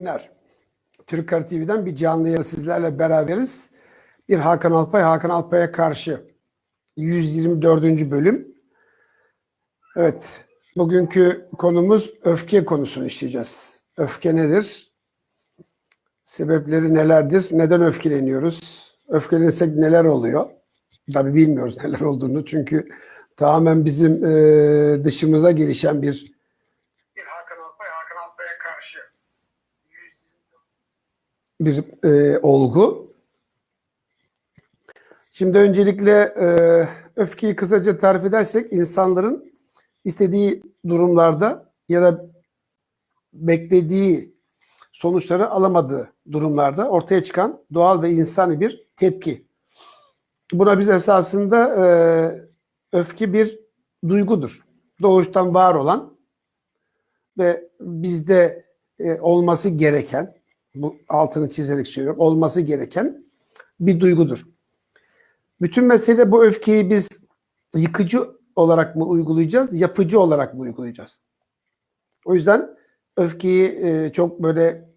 günler. Türk Kara TV'den bir canlı yayın sizlerle beraberiz. Bir Hakan Alpay, Hakan Alpay'a karşı 124. bölüm. Evet, bugünkü konumuz öfke konusunu işleyeceğiz. Öfke nedir? Sebepleri nelerdir? Neden öfkeleniyoruz? Öfkelenirsek neler oluyor? Tabii bilmiyoruz neler olduğunu çünkü tamamen bizim dışımıza gelişen bir Hakan Alpay, Hakan Alpay'a karşı bir e, olgu. Şimdi öncelikle e, öfkeyi kısaca tarif edersek insanların istediği durumlarda ya da beklediği sonuçları alamadığı durumlarda ortaya çıkan doğal ve insani bir tepki. Buna biz esasında e, öfke bir duygudur. Doğuştan var olan ve bizde e, olması gereken, bu altını çizerek söylüyorum, olması gereken bir duygudur. Bütün mesele bu öfkeyi biz yıkıcı olarak mı uygulayacağız, yapıcı olarak mı uygulayacağız? O yüzden öfkeyi e, çok böyle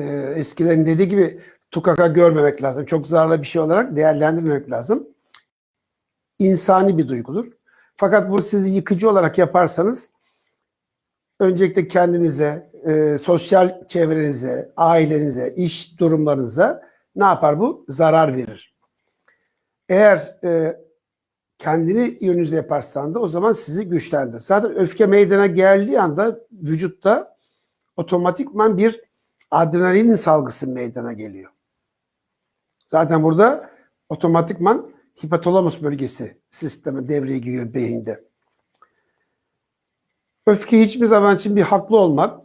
e, eskilerin dediği gibi tukaka görmemek lazım. Çok zararlı bir şey olarak değerlendirmemek lazım. İnsani bir duygudur. Fakat bu sizi yıkıcı olarak yaparsanız öncelikle kendinize, e, sosyal çevrenize, ailenize, iş durumlarınıza ne yapar bu? Zarar verir. Eğer e, kendini yönünüze yaparsan da o zaman sizi güçlendirir. Zaten öfke meydana geldiği anda vücutta otomatikman bir adrenalin salgısı meydana geliyor. Zaten burada otomatikman hipotalamus bölgesi sistemi devreye giriyor beyinde. Öfke hiçbir zaman için bir haklı olmak,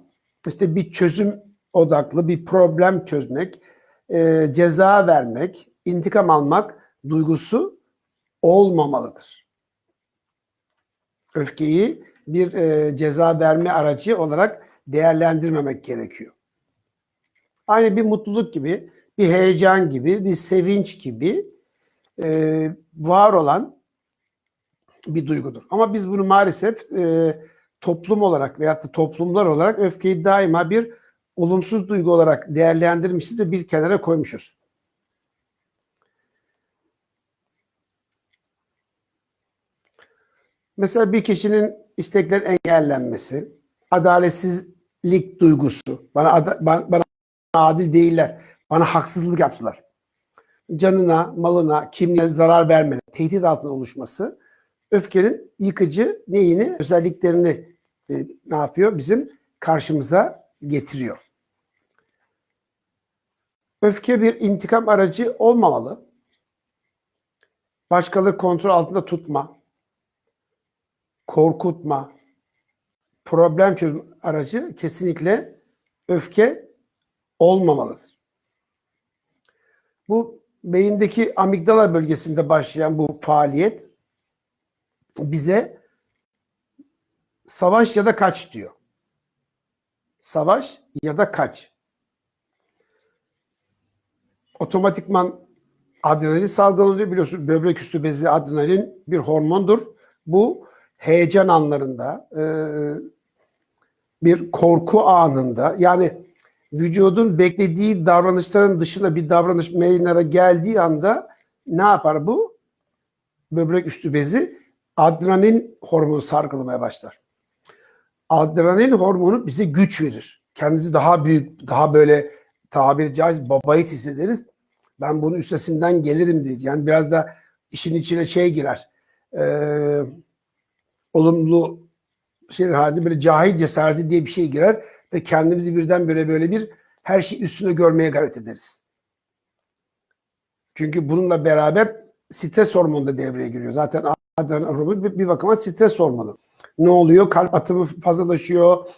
işte bir çözüm odaklı, bir problem çözmek, e, ceza vermek, intikam almak duygusu olmamalıdır. Öfkeyi bir e, ceza verme aracı olarak değerlendirmemek gerekiyor. Aynı bir mutluluk gibi, bir heyecan gibi, bir sevinç gibi e, var olan bir duygudur. Ama biz bunu maalesef e, toplum olarak veyahut da toplumlar olarak öfkeyi daima bir olumsuz duygu olarak değerlendirmişiz ve bir kenara koymuşuz. Mesela bir kişinin isteklerin engellenmesi, adaletsizlik duygusu, bana, ada, bana, bana adil değiller, bana haksızlık yaptılar. Canına, malına, kimliğine zarar verme, tehdit altında oluşması, öfkenin yıkıcı neyini, özelliklerini e, ne yapıyor? Bizim karşımıza getiriyor. Öfke bir intikam aracı olmamalı. Başkaları kontrol altında tutma, korkutma, problem çözüm aracı kesinlikle öfke olmamalıdır. Bu beyindeki amigdala bölgesinde başlayan bu faaliyet bize savaş ya da kaç diyor. Savaş ya da kaç. Otomatikman adrenalin salgılanıyor biliyorsun böbrek üstü bezi adrenalin bir hormondur. Bu heyecan anlarında e, bir korku anında yani vücudun beklediği davranışların dışında bir davranış meydana geldiği anda ne yapar bu? Böbrek üstü bezi adrenalin hormonu sargılamaya başlar. Adrenalin hormonu bize güç verir. Kendimizi daha büyük, daha böyle tabiri caiz babayı hissederiz. Ben bunun üstesinden gelirim diye. Yani biraz da işin içine şey girer. Ee, olumlu şeyler halinde böyle cahil cesareti diye bir şey girer ve kendimizi birden böyle böyle bir her şey üstüne görmeye gayret ederiz. Çünkü bununla beraber stres hormonu da devreye giriyor. Zaten adrenalin hormonu bir, bir bakıma stres hormonu. Ne oluyor? Kalp atımı fazlalaşıyor,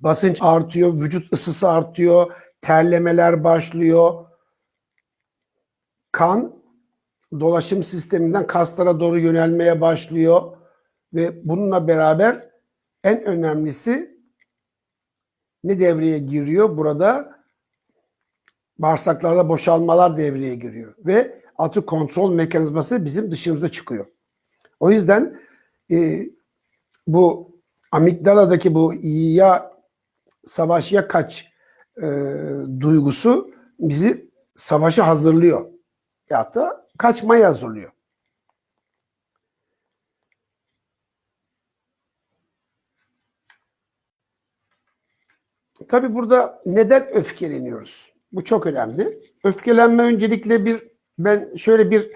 basınç artıyor, vücut ısısı artıyor, terlemeler başlıyor. Kan dolaşım sisteminden kaslara doğru yönelmeye başlıyor ve bununla beraber en önemlisi ne devreye giriyor? Burada bağırsaklarda boşalmalar devreye giriyor ve atı kontrol mekanizması bizim dışımıza çıkıyor. O yüzden e, bu amigdaladaki bu ya savaşa kaç e, duygusu bizi savaşa hazırlıyor. Ya da kaçmaya hazırlıyor. Tabi burada neden öfkeleniyoruz? Bu çok önemli. Öfkelenme öncelikle bir ben şöyle bir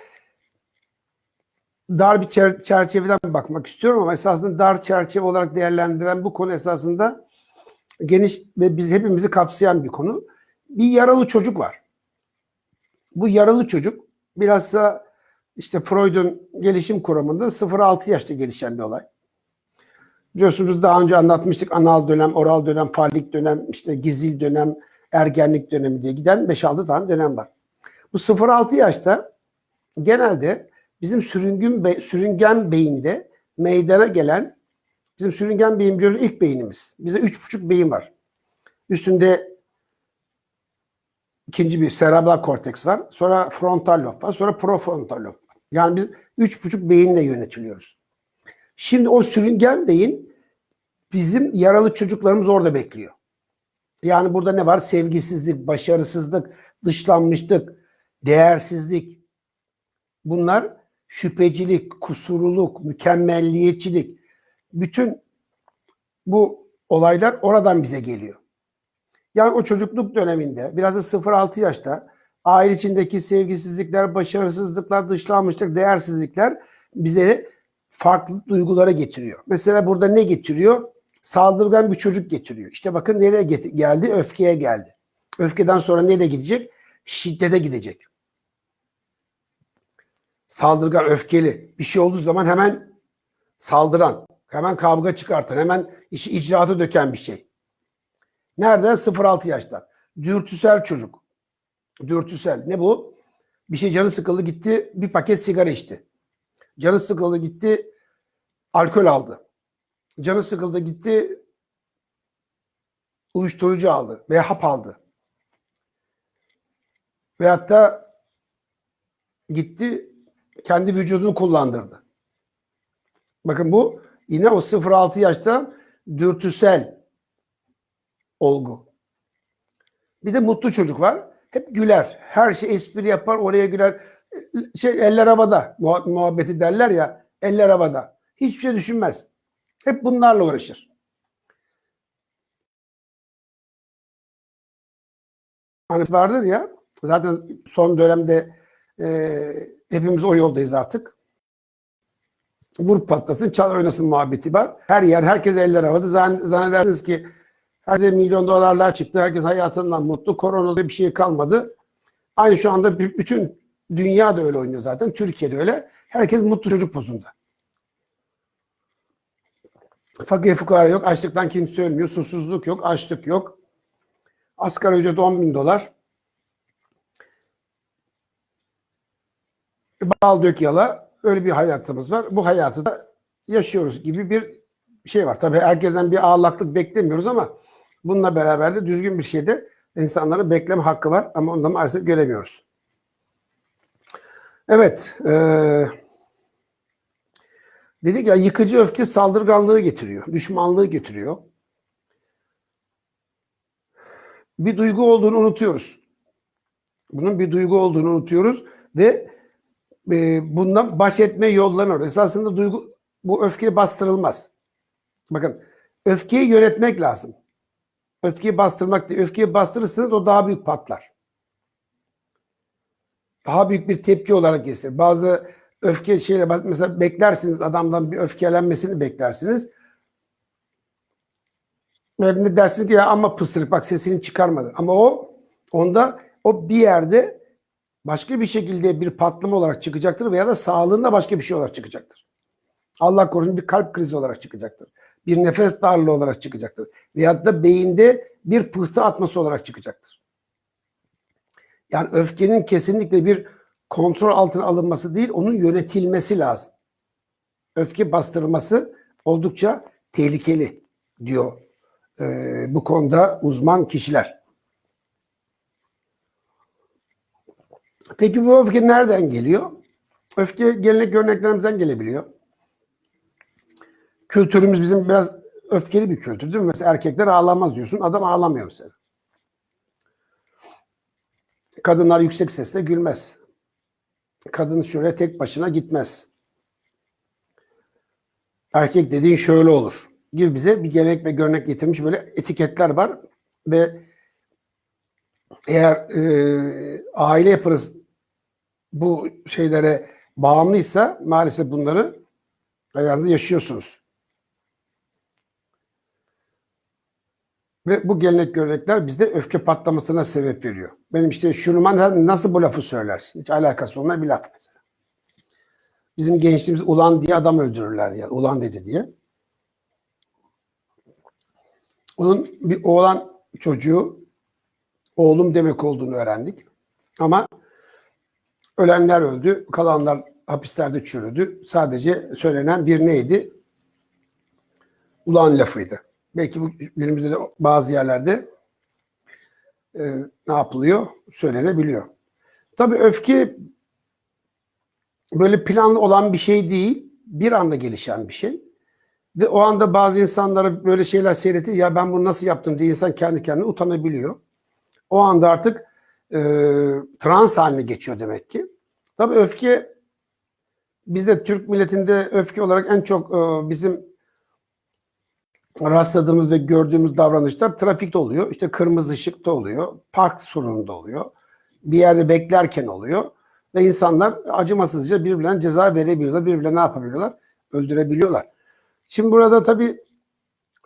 dar bir çer- çerçeveden bakmak istiyorum ama esasında dar çerçeve olarak değerlendiren bu konu esasında geniş ve biz hepimizi kapsayan bir konu. Bir yaralı çocuk var. Bu yaralı çocuk bilhassa işte Freud'un gelişim kuramında 0-6 yaşta gelişen bir olay. Biliyorsunuz daha önce anlatmıştık anal dönem, oral dönem, fallik dönem, işte gizil dönem, ergenlik dönemi diye giden 5-6 tane dönem var. Bu 0-6 yaşta genelde bizim sürüngün be, sürüngen beyinde meydana gelen bizim sürüngen beyin biliyoruz ilk beynimiz. Üç buçuk beyin var. Üstünde ikinci bir serebral korteks var. Sonra frontal lob var. Sonra prefrontal lob var. Yani biz üç buçuk beyinle yönetiliyoruz. Şimdi o sürüngen beyin bizim yaralı çocuklarımız orada bekliyor. Yani burada ne var? Sevgisizlik, başarısızlık, dışlanmışlık, değersizlik. Bunlar şüphecilik, kusurluluk, mükemmelliyetçilik. Bütün bu olaylar oradan bize geliyor. Yani o çocukluk döneminde biraz da 0-6 yaşta aile içindeki sevgisizlikler, başarısızlıklar, dışlanmışlık, değersizlikler bize farklı duygulara getiriyor. Mesela burada ne getiriyor? Saldırgan bir çocuk getiriyor. İşte bakın nereye geldi? Öfkeye geldi. Öfkeden sonra nereye gidecek? Şiddete gidecek. Saldırgan, öfkeli. Bir şey olduğu zaman hemen saldıran, hemen kavga çıkartan, hemen işi icraata döken bir şey. Nerede? 0-6 yaşta. Dürtüsel çocuk. Dürtüsel. Ne bu? Bir şey canı sıkıldı gitti bir paket sigara içti. Canı sıkıldı gitti alkol aldı. Canı sıkıldı gitti uyuşturucu aldı veya hap aldı. Veyahut da gitti kendi vücudunu kullandırdı. Bakın bu yine o 0-6 yaşta dürtüsel olgu. Bir de mutlu çocuk var. Hep güler. Her şey espri yapar, oraya güler. Şey eller havada muha- muhabbeti derler ya. Eller havada. Hiçbir şey düşünmez. Hep bunlarla uğraşır. Hani vardır ya zaten son dönemde e, hepimiz o yoldayız artık. Vur patlasın, çal oynasın muhabbeti var. Her yer, herkes eller havada. Zan- Zannedersiniz ki herkese milyon dolarlar çıktı. Herkes hayatından mutlu. Koronada bir şey kalmadı. Aynı şu anda bütün dünya da öyle oynuyor zaten. Türkiye'de öyle. Herkes mutlu çocuk pozunda. Fakir fukara yok. Açlıktan kimse ölmüyor. Susuzluk yok. Açlık yok. Asgari ücret 10 bin dolar. Bal dök yala. Öyle bir hayatımız var. Bu hayatı da yaşıyoruz gibi bir şey var. Tabii herkesten bir ağlaklık beklemiyoruz ama bununla beraber de düzgün bir şey de insanların bekleme hakkı var ama onu da maalesef göremiyoruz. Evet. eee dedik ya yıkıcı öfke saldırganlığı getiriyor. Düşmanlığı getiriyor. Bir duygu olduğunu unutuyoruz. Bunun bir duygu olduğunu unutuyoruz ve e, bundan baş etme yollarını arıyoruz. Esasında duygu bu öfke bastırılmaz. Bakın öfkeyi yönetmek lazım. Öfkeyi bastırmak değil. Öfkeyi bastırırsanız o daha büyük patlar. Daha büyük bir tepki olarak getirir. Bazı öfke şeyle mesela beklersiniz adamdan bir öfkelenmesini beklersiniz. Ne dersiniz ki ya ama pısırık bak sesini çıkarmadı. Ama o onda o bir yerde başka bir şekilde bir patlama olarak çıkacaktır veya da sağlığında başka bir şey olarak çıkacaktır. Allah korusun bir kalp krizi olarak çıkacaktır. Bir nefes darlığı olarak çıkacaktır. Veyahut da beyinde bir pıhtı atması olarak çıkacaktır. Yani öfkenin kesinlikle bir kontrol altına alınması değil, onun yönetilmesi lazım. Öfke bastırılması oldukça tehlikeli diyor e, bu konuda uzman kişiler. Peki bu öfke nereden geliyor? Öfke gelenek örneklerimizden gelebiliyor. Kültürümüz bizim biraz öfkeli bir kültür değil mi? Mesela erkekler ağlamaz diyorsun. Adam ağlamıyor mesela. Kadınlar yüksek sesle gülmez. Kadın şöyle tek başına gitmez. Erkek dediğin şöyle olur gibi bize bir gelenek ve görnek getirmiş böyle etiketler var ve eğer e, aile yapınız bu şeylere bağımlıysa maalesef bunları hayatınızda yaşıyorsunuz. Ve bu gelenek görenekler bizde öfke patlamasına sebep veriyor. Benim işte şunuma nasıl bu lafı söylersin? Hiç alakası olmayan bir laf mesela. Bizim gençliğimiz ulan diye adam öldürürler yani. Ulan dedi diye. Onun bir oğlan çocuğu oğlum demek olduğunu öğrendik. Ama ölenler öldü, kalanlar hapislerde çürüdü. Sadece söylenen bir neydi? Ulan lafıydı. Belki bu günümüzde de bazı yerlerde e, ne yapılıyor? Söylenebiliyor. Tabii öfke böyle planlı olan bir şey değil. Bir anda gelişen bir şey. Ve o anda bazı insanlara böyle şeyler seyretir. Ya ben bunu nasıl yaptım diye insan kendi kendine utanabiliyor. O anda artık e, trans haline geçiyor demek ki. Tabii öfke bizde Türk milletinde öfke olarak en çok e, bizim rastladığımız ve gördüğümüz davranışlar trafikte oluyor. İşte kırmızı ışıkta oluyor. Park sorununda oluyor. Bir yerde beklerken oluyor. Ve insanlar acımasızca birbirlerine ceza verebiliyorlar. Birbirlerine ne yapabiliyorlar? Öldürebiliyorlar. Şimdi burada tabii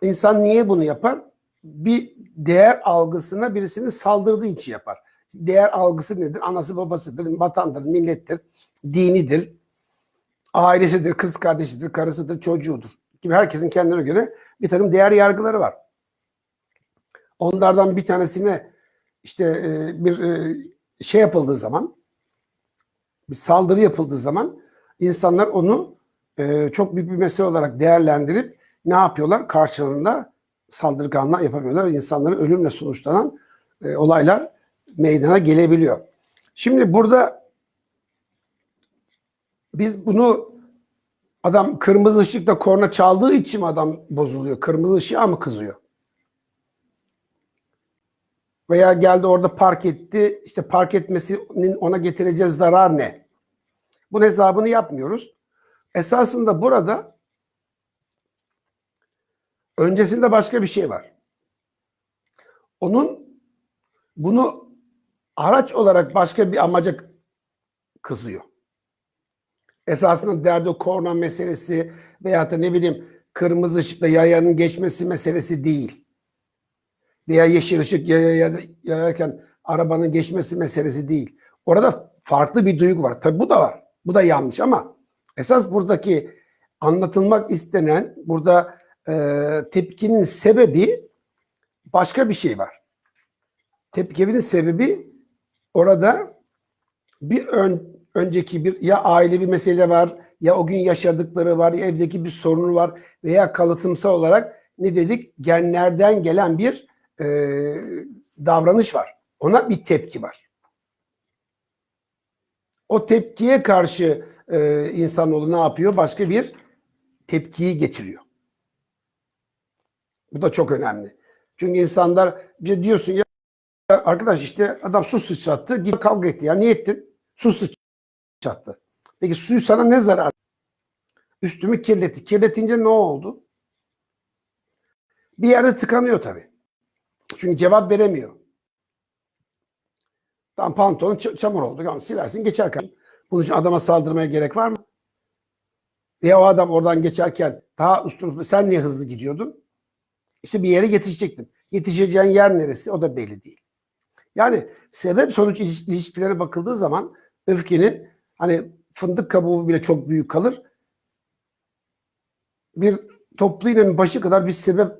insan niye bunu yapar? Bir değer algısına birisinin saldırdığı için yapar. Değer algısı nedir? Anası babasıdır, vatandır, millettir, dinidir, ailesidir, kız kardeşidir, karısıdır, çocuğudur. Gibi herkesin kendine göre bir takım değer yargıları var. Onlardan bir tanesine işte e, bir e, şey yapıldığı zaman, bir saldırı yapıldığı zaman insanlar onu e, çok büyük bir mesele olarak değerlendirip ne yapıyorlar? Karşılığında saldırganlığa yapabiliyorlar. İnsanların ölümle sonuçlanan e, olaylar meydana gelebiliyor. Şimdi burada biz bunu adam kırmızı ışıkta korna çaldığı için adam bozuluyor? Kırmızı ışığa mı kızıyor? Veya geldi orada park etti. İşte park etmesinin ona getireceği zarar ne? Bunun hesabını yapmıyoruz. Esasında burada öncesinde başka bir şey var. Onun bunu araç olarak başka bir amaca kızıyor. Esasında derdi korna meselesi veya da ne bileyim kırmızı ışıkta yayanın geçmesi meselesi değil. Veya yeşil ışık yaya, yayarken arabanın geçmesi meselesi değil. Orada farklı bir duygu var. Tabi bu da var. Bu da yanlış ama esas buradaki anlatılmak istenen burada e, tepkinin sebebi başka bir şey var. Tepkinin sebebi orada bir ön, önceki bir ya ailevi mesele var ya o gün yaşadıkları var ya evdeki bir sorunu var veya kalıtımsal olarak ne dedik genlerden gelen bir e, davranış var. Ona bir tepki var. O tepkiye karşı e, insanoğlu ne yapıyor? Başka bir tepkiyi getiriyor. Bu da çok önemli. Çünkü insanlar bir diyorsun ya arkadaş işte adam su sıçrattı, git kavga etti. Ya niye ettin? Su sıçrattı. Peki suyu sana ne zarar? Üstümü kirletti. Kirletince ne oldu? Bir yerde tıkanıyor tabii. Çünkü cevap veremiyor. Tam pantolon çamur oldu. Yani silersin geçer. Bunun için adama saldırmaya gerek var mı? Veya o adam oradan geçerken daha usturuplu sen niye hızlı gidiyordun? İşte bir yere yetişecektin. Yetişeceğin yer neresi o da belli değil. Yani sebep sonuç ilişkilerine bakıldığı zaman öfkenin hani fındık kabuğu bile çok büyük kalır. Bir toplu iğnenin başı kadar bir sebep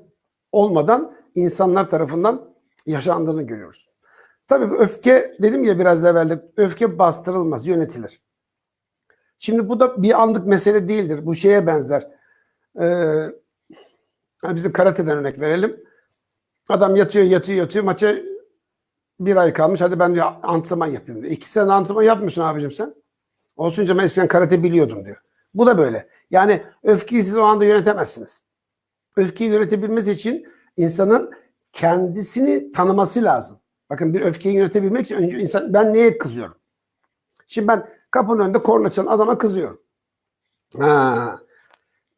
olmadan insanlar tarafından yaşandığını görüyoruz. Tabii öfke dedim ya biraz evvel öfke bastırılmaz, yönetilir. Şimdi bu da bir anlık mesele değildir. Bu şeye benzer. Ee, yani bizim karateden örnek verelim. Adam yatıyor, yatıyor, yatıyor. Maça bir ay kalmış. Hadi ben diyor antrenman yapayım diyor. İki sene antrenman yapmıyorsun abicim sen. Olsun canım eskiden karate biliyordum diyor. Bu da böyle. Yani öfkeyi siz o anda yönetemezsiniz. öfkeyi yönetebilmesi için insanın kendisini tanıması lazım. Bakın bir öfkeyi yönetebilmek için önce insan ben neye kızıyorum? Şimdi ben kapının önünde korna çalan adama kızıyorum. Ha.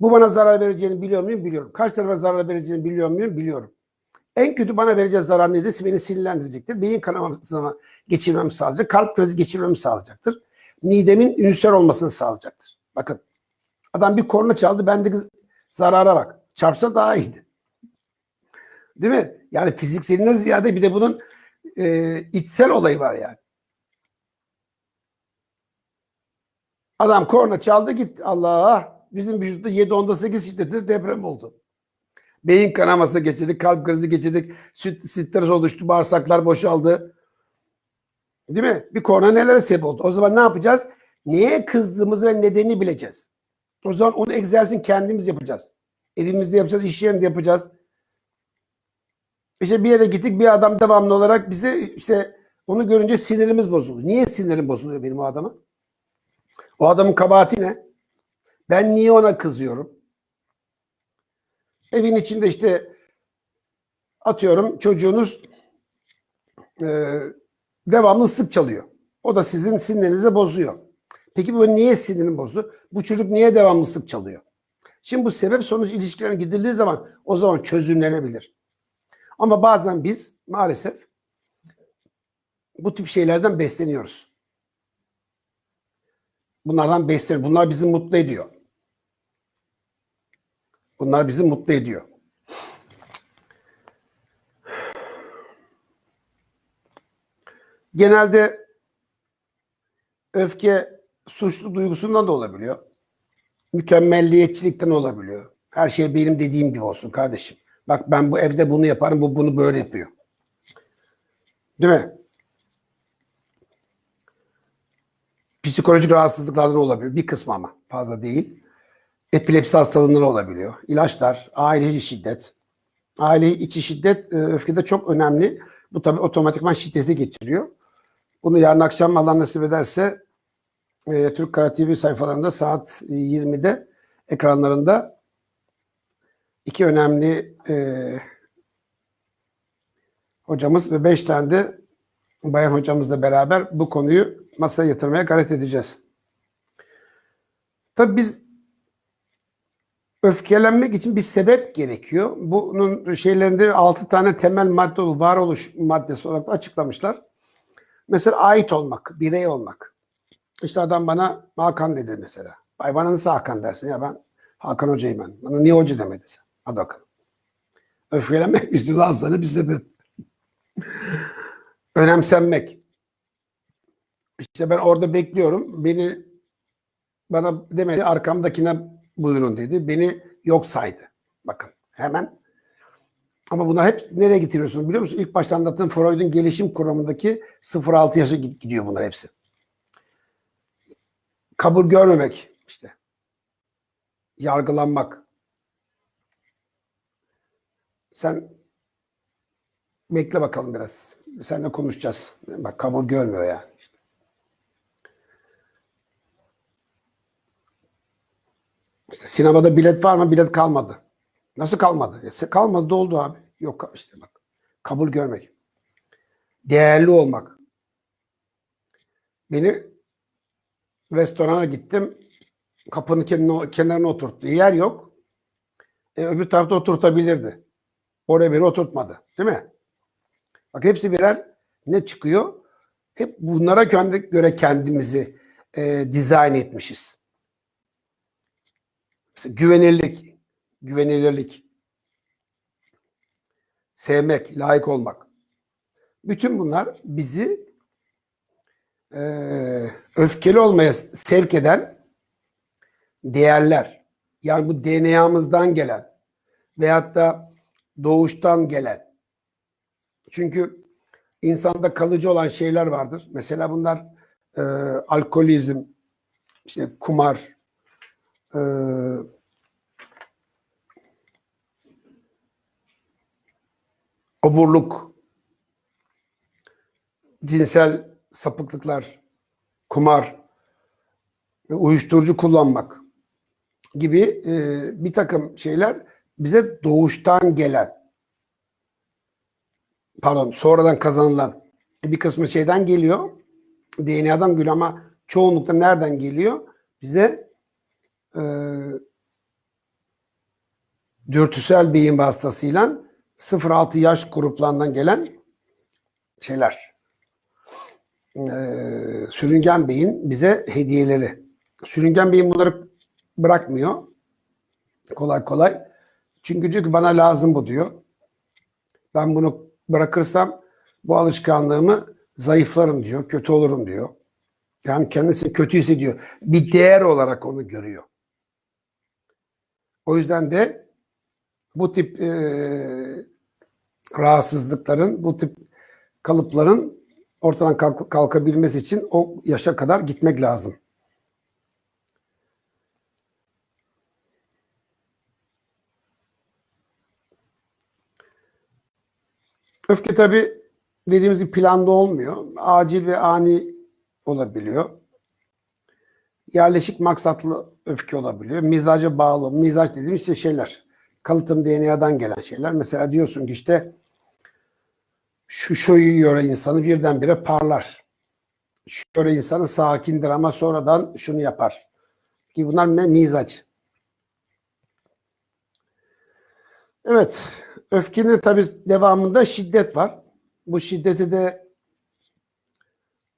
Bu bana zarar vereceğini biliyor muyum? Biliyorum. Kaç tarafa zarar vereceğini biliyor muyum? Biliyorum. En kötü bana vereceği zarar nedir? Beni sinirlendirecektir. Beyin kanamasını geçirmemi sağlayacak. Kalp krizi geçirmemi sağlayacaktır. Midemin ünser olmasını sağlayacaktır. Bakın. Adam bir korna çaldı. Bendeki zarara bak. Çarpsa daha iyiydi. Değil mi? Yani fizikselinden ziyade bir de bunun e, içsel olayı var yani. Adam korna çaldı gitti. Allah bizim vücutta 7 onda 8 şiddetli deprem oldu. Beyin kanaması geçirdik, kalp krizi geçirdik, süt, stres oluştu, bağırsaklar boşaldı. Değil mi? Bir korna nelere sebep oldu? O zaman ne yapacağız? Neye kızdığımızı ve nedenini bileceğiz. O zaman onu egzersizin kendimiz yapacağız. Evimizde yapacağız, iş yerinde yapacağız. İşte bir yere gittik bir adam devamlı olarak bize işte onu görünce sinirimiz bozuldu. Niye sinirim bozuluyor benim o adama? O adamın kabahati ne? Ben niye ona kızıyorum? Evin içinde işte atıyorum çocuğunuz e, devamlı ıslık çalıyor. O da sizin sinirinizi bozuyor. Peki bu niye sinirini bozdu? Bu çocuk niye devamlı ıslık çalıyor? Şimdi bu sebep sonuç ilişkilerine gidildiği zaman o zaman çözümlenebilir. Ama bazen biz maalesef bu tip şeylerden besleniyoruz. Bunlardan beslenir. Bunlar bizi mutlu ediyor. Bunlar bizi mutlu ediyor. Genelde öfke suçlu duygusundan da olabiliyor. Mükemmelliyetçilikten olabiliyor. Her şey benim dediğim gibi olsun kardeşim. Bak ben bu evde bunu yaparım, bu bunu böyle yapıyor. Değil mi? Psikolojik rahatsızlıklardan olabiliyor. Bir kısmı ama fazla değil. Epilepsi hastalığları olabiliyor. İlaçlar, aile içi şiddet. Aile içi şiddet e, öfkede çok önemli. Bu tabii otomatikman şiddeti getiriyor. Bunu yarın akşam Allah nasip ederse e, Türk Kara TV sayfalarında saat 20'de ekranlarında iki önemli e, hocamız ve beş tane de bayan hocamızla beraber bu konuyu masaya yatırmaya gayret edeceğiz. Tabii biz öfkelenmek için bir sebep gerekiyor. Bunun şeylerinde altı tane temel madde varoluş maddesi olarak açıklamışlar. Mesela ait olmak, birey olmak. İşte adam bana Hakan dedi mesela. Ay bana nasıl Hakan dersin ya ben Hakan hocayım ben. Bana niye hoca demedi sen? Hadi bakalım. Öfkelenmek üstüne aslında bir sebep. Önemsenmek. İşte ben orada bekliyorum. Beni bana demedi arkamdakine buyurun dedi. Beni yok saydı. Bakın hemen. Ama bunlar hep nereye getiriyorsunuz biliyor musun? İlk başta anlattığım Freud'un gelişim kuramındaki 0-6 yaşa gidiyor bunlar hepsi. Kabul görmemek işte. Yargılanmak. Sen bekle bakalım biraz. Seninle konuşacağız. Bak kabul görmüyor yani. İşte. Sinemada bilet var mı? Bilet kalmadı. Nasıl kalmadı? Ya, kalmadı doldu abi. Yok işte bak. Kabul görmek. Değerli olmak. Beni restorana gittim. Kapının kenarına, kenarına oturttu. Yer yok. E, öbür tarafta oturtabilirdi. Oraya beni oturtmadı. Değil mi? Bak hepsi birer ne çıkıyor? Hep bunlara kendi, göre kendimizi e, dizayn etmişiz. Mesela güvenirlik, güvenilirlik, sevmek, layık olmak. Bütün bunlar bizi e, öfkeli olmaya sevk eden değerler. Yani bu DNA'mızdan gelen veyahut da doğuştan gelen. Çünkü insanda kalıcı olan şeyler vardır. Mesela bunlar e, alkolizm, işte kumar, e, oburluk, cinsel sapıklıklar, kumar, uyuşturucu kullanmak gibi e, bir takım şeyler bize doğuştan gelen pardon sonradan kazanılan bir kısmı şeyden geliyor. DNA'dan geliyor ama çoğunlukla nereden geliyor? Bize e, dürtüsel beyin vasıtasıyla 0-6 yaş gruplarından gelen şeyler. E, sürüngen beyin bize hediyeleri. Sürüngen beyin bunları bırakmıyor. Kolay kolay. Çünkü diyor ki bana lazım bu diyor. Ben bunu bırakırsam bu alışkanlığımı zayıflarım diyor. Kötü olurum diyor. Yani kendisi kötü hissediyor. Bir değer olarak onu görüyor. O yüzden de bu tip e, rahatsızlıkların, bu tip kalıpların ortadan kalk- kalkabilmesi için o yaşa kadar gitmek lazım. Öfke tabi dediğimiz gibi planda olmuyor. Acil ve ani olabiliyor. Yerleşik maksatlı öfke olabiliyor. Mizaca bağlı. Mizaç dediğimiz işte şeyler. Kalıtım DNA'dan gelen şeyler. Mesela diyorsun ki işte şu şoyu göre insanı birdenbire parlar. Göre insanı sakindir ama sonradan şunu yapar. Ki bunlar ne? Mizaç. Evet. Öfkenin tabi devamında şiddet var. Bu şiddeti de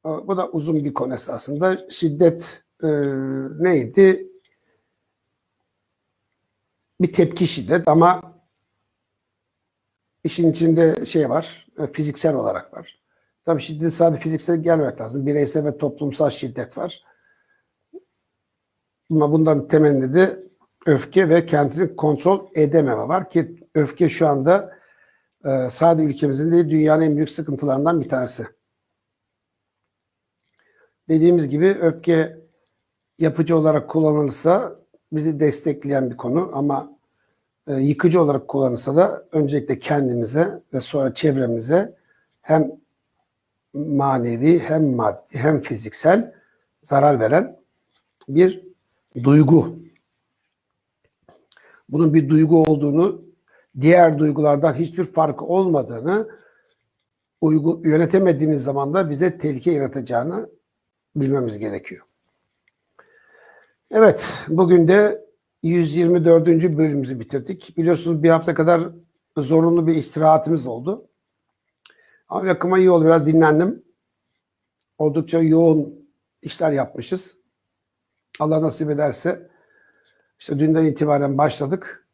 bu da uzun bir konu esasında. Şiddet e, neydi? Bir tepki şiddet ama işin içinde şey var, e, fiziksel olarak var. Tabii şiddet sadece fiziksel gelmek lazım. Bireysel ve toplumsal şiddet var. Ama bunların temelinde de öfke ve kendini kontrol edememe var ki öfke şu anda e, sadece ülkemizin değil dünyanın en büyük sıkıntılarından bir tanesi. Dediğimiz gibi öfke yapıcı olarak kullanılırsa bizi destekleyen bir konu ama e, yıkıcı olarak kullanılsa da öncelikle kendimize ve sonra çevremize hem manevi hem maddi hem fiziksel zarar veren bir duygu. Bunun bir duygu olduğunu, diğer duygulardan hiçbir farkı olmadığını uygu, yönetemediğimiz zaman da bize tehlike yaratacağını bilmemiz gerekiyor. Evet, bugün de 124. bölümümüzü bitirdik. Biliyorsunuz bir hafta kadar zorunlu bir istirahatimiz oldu. Ama yakıma iyi oldu, biraz dinlendim. Oldukça yoğun işler yapmışız. Allah nasip ederse işte dünden itibaren başladık.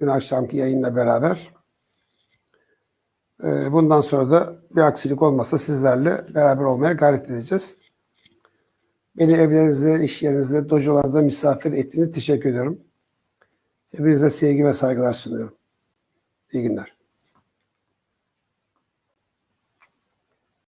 Dün akşamki yayınla beraber. Ee, Bundan sonra da bir aksilik olmasa sizlerle beraber olmaya gayret edeceğiz. Beni evlerinizde, iş yerinizde, dojolarınızda misafir ettiğiniz teşekkür ediyorum. Hepinize sevgi ve saygılar sunuyorum. İyi günler.